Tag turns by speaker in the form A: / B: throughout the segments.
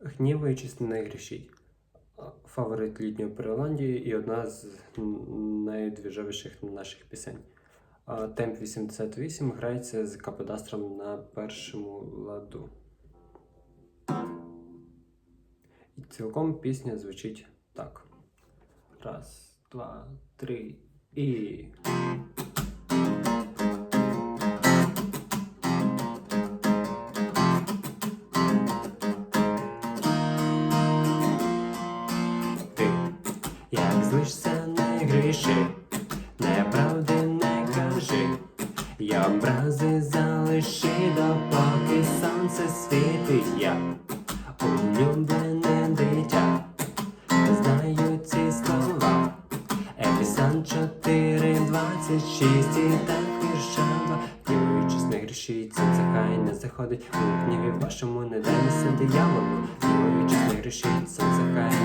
A: Гнівуючись, не грішіть. Фаворит літньої Переландії і одна з найдвіжовіших наших пісень. Темп 88 грається з каподастром на першому ладу. І цілком пісня звучить так. Раз, два, три і. 26 і так віршава. Дивуючись, не грішіть, сонце хай не заходить. У гніві вашому не дайся дияволу. Дивуючись, не грішіть, це хай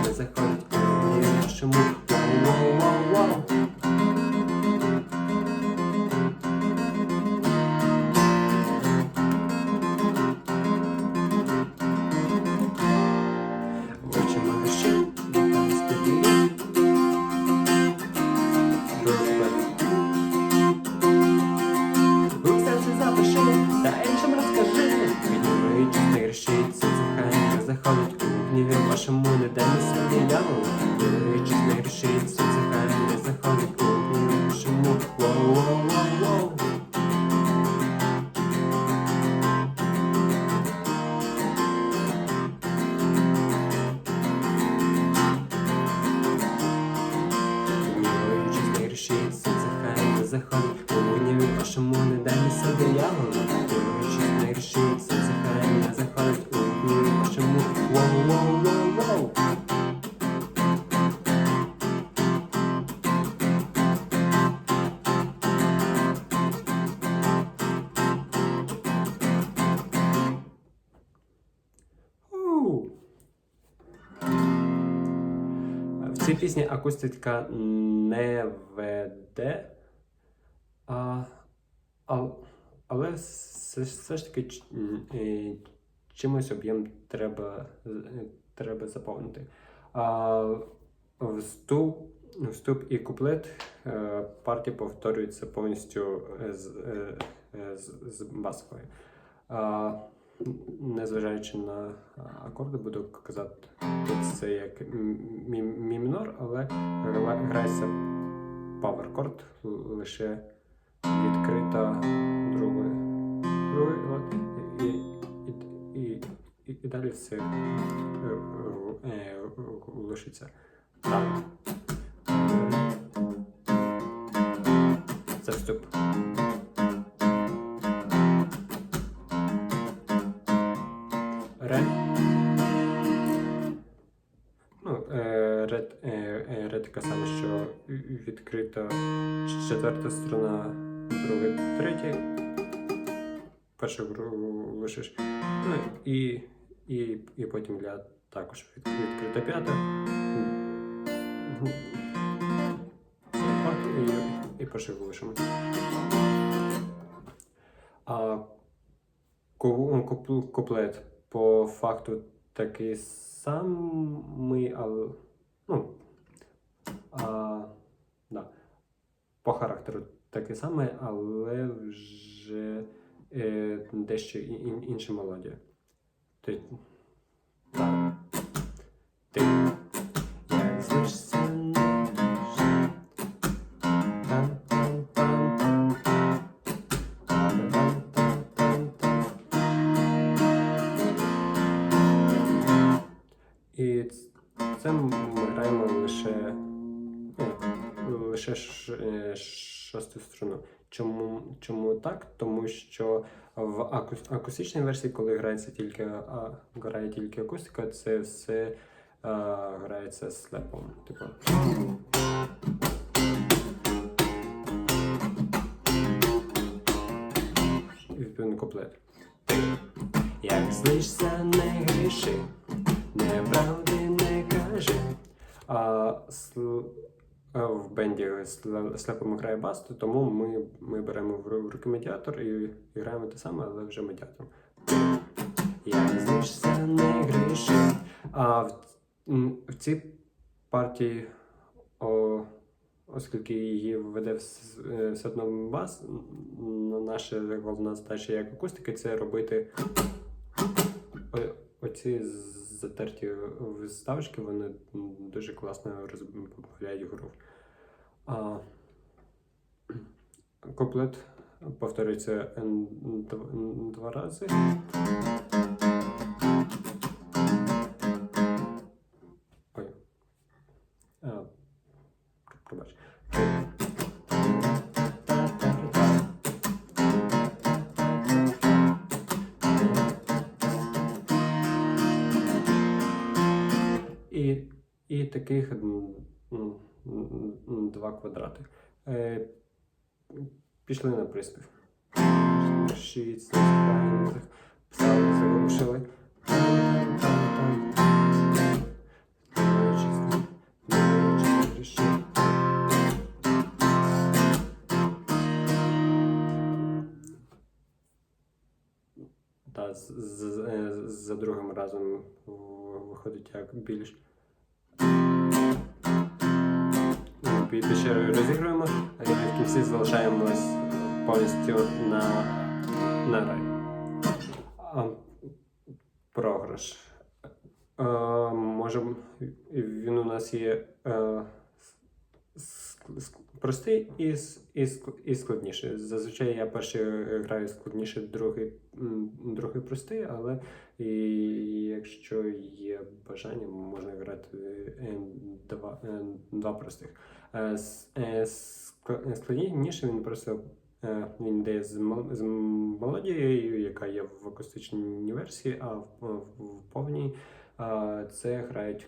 A: пісні акустика не веде, а, а, але все, все ж таки е, чимось об'єм треба, е, треба заповнити. А, вступ, вступ і куплет е, партії повторюються повністю з, з, з басовою. Незважаючи на акорди, буду казати, тут це як мі, мі мінор, але грається павер корд лише відкрита другою. другою і, і, і, і, і далі все е, е, е, лишиться. Так. Це вступ. Ре таке саме, що відкрита четверта струна, друга, третя. Першу лишиш. Ну, і, і, і потім для також відкрита п'ята. І, і першу лишимо. А куплет по факту такий самий, але ну, а, да, по характеру таке саме, але вже е, дещо ін- інша мелодія. Лише е, шосту струну. Чому, чому так? Тому що в аку- акустичній версії, коли грається тільки, а, грає тільки акустика, це все а, грається слепом. Типу. Відповідно куплет. Як злишся, не гріши, в бенді сл- слепому грає бас, то тому ми, ми беремо в руки медіатор і, граємо те саме, але вже медіатором. Як злишся, не гріши, А в, в цій партії, о, оскільки її веде е, все одно бас, м, наша головна задача як акустики це робити оці затерті вставочки, вони дуже класно розбавляють гру. А, куплет повторюється два рази. Таких м, два квадрати. Е, пішли на приспів. Шість, писали, заглушили. Та, з, з, е, за другим разом виходить як більш. Бі- Більше розігруємо, і в кінці залишаємось повністю на, на рай. Програш. Е, Може, він у нас є е, простий і, і, і складніший. Зазвичай я перший граю складніше, другий, другий простий, але і якщо є бажання, можна грати е, два, е, два простих. Е, е, ск- Складніше він просто е, він йде з, мел- мелодією, яка є в акустичній версії, а в, в, повній е, це грають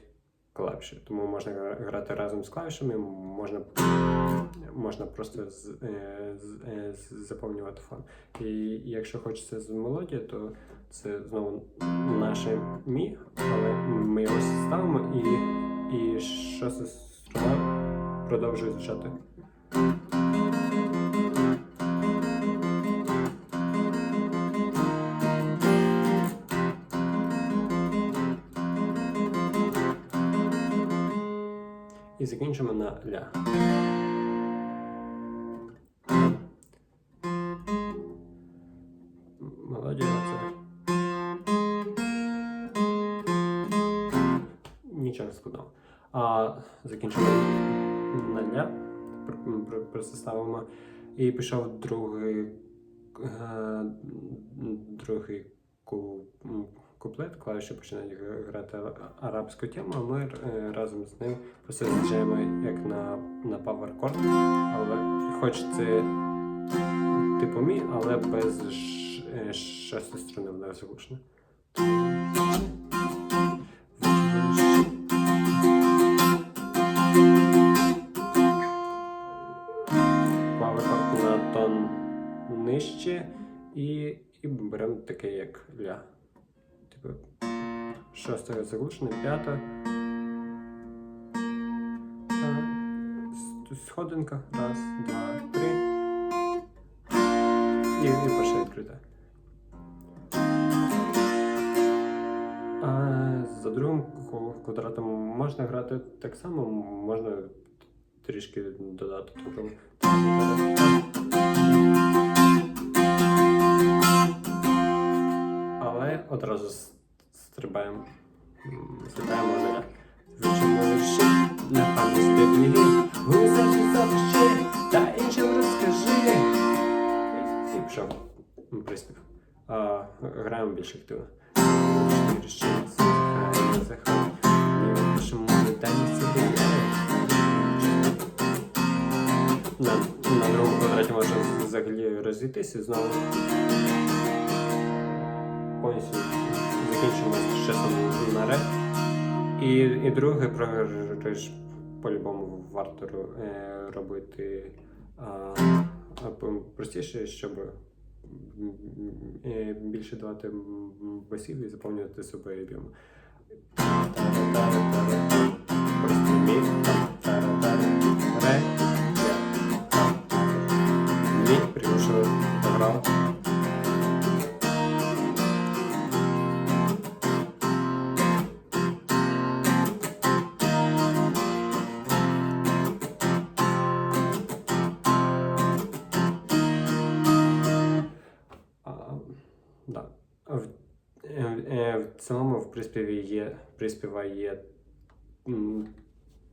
A: клавіші. Тому можна грати разом з клавішами, можна, можна просто з, е, з, е, з- заповнювати фон. І якщо хочеться з мелодії, то це знову наше мі, але ми його ставимо і, і шоста струна продовжує звучати. І закінчимо на ля. Нічого. А закінчимо на ля. Пр- пр- Просто ставимо. І пішов другий, е, другий куплет, клавіші починають грати арабську тему, а ми е, разом з ним просто з'їжджаємо як на, на power chord, але хоч це типу мі, але без ш- е, струни вона заглушена. Power нижче і, і беремо таке як ля. Типу, шоста заглушена, п'ята. Та, Сходинка. Раз, два, три. І, і перша відкрита. А за другим квадратом можна грати так само, можна трішки додати такого. Але одразу стрибаємо. Стрибаємо на Вичимо вірші, на пам'ять біблії. Гусачі запиши, та іншим розкажи. І, і пішов приспів. А, граємо більш активно. Вірші, захай, захай. Ми пишемо собі. На, на другому квадраті можна взагалі розійтися знову повністю закінчимо з часом на ре. І, і друге програш по-любому варто е, робити а, простіше, щоб е, більше давати басів і заповнювати себе мі, ре, мі, приспіві є приспіва є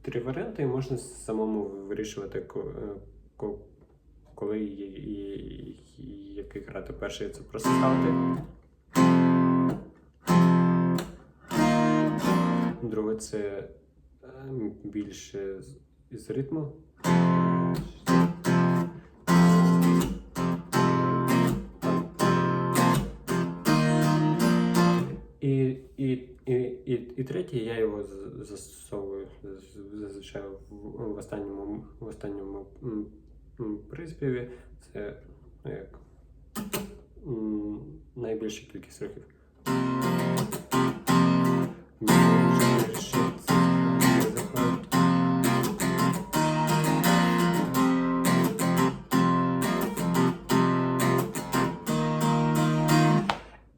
A: три варіанти, і можна самому вирішувати, е, ко- коли і, і, і який грати. Перший це просто ставити. Друге це е, більше з, із ритму. І і, і, третє, я його застосовую зазвичай в останньому в останньому приспіві. Це як найбільша кількість рухів.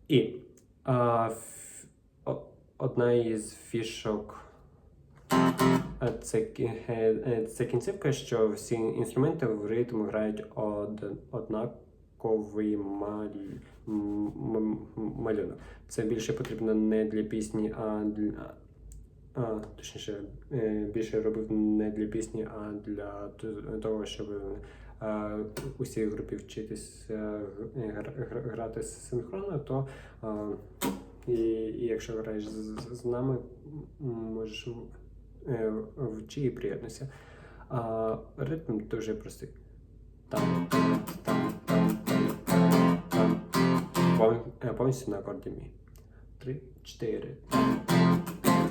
A: І а, одна із фішок а, це, е, е, це кінцівка, що всі інструменти в ритм грають од, однаковий маль, малюнок. Це більше потрібно не для пісні, а для. А, точніше, е, більше робив не для пісні, а для того, щоб е, усій групі е, гра- грати синхронно, то а, і, і якщо граєш з, з- нами, можеш е, вчи і приєднуйся. А ритм дуже простий. Там, там, там, там, там, е, Повністю на акорді. Три, чотири. Там,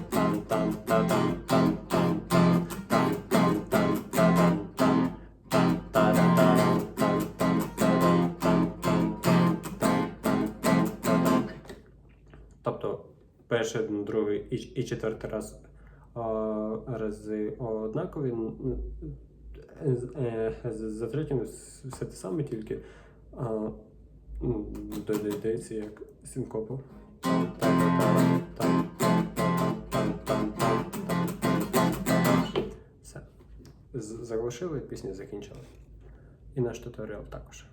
A: там, там, там, там, там, там, перший, другий і і четвертий раз о, рази однакові. Е, е, за третім все те саме, тільки ну, додається як синкопа. Все. Заглушили, пісня закінчила. І наш туторіал також.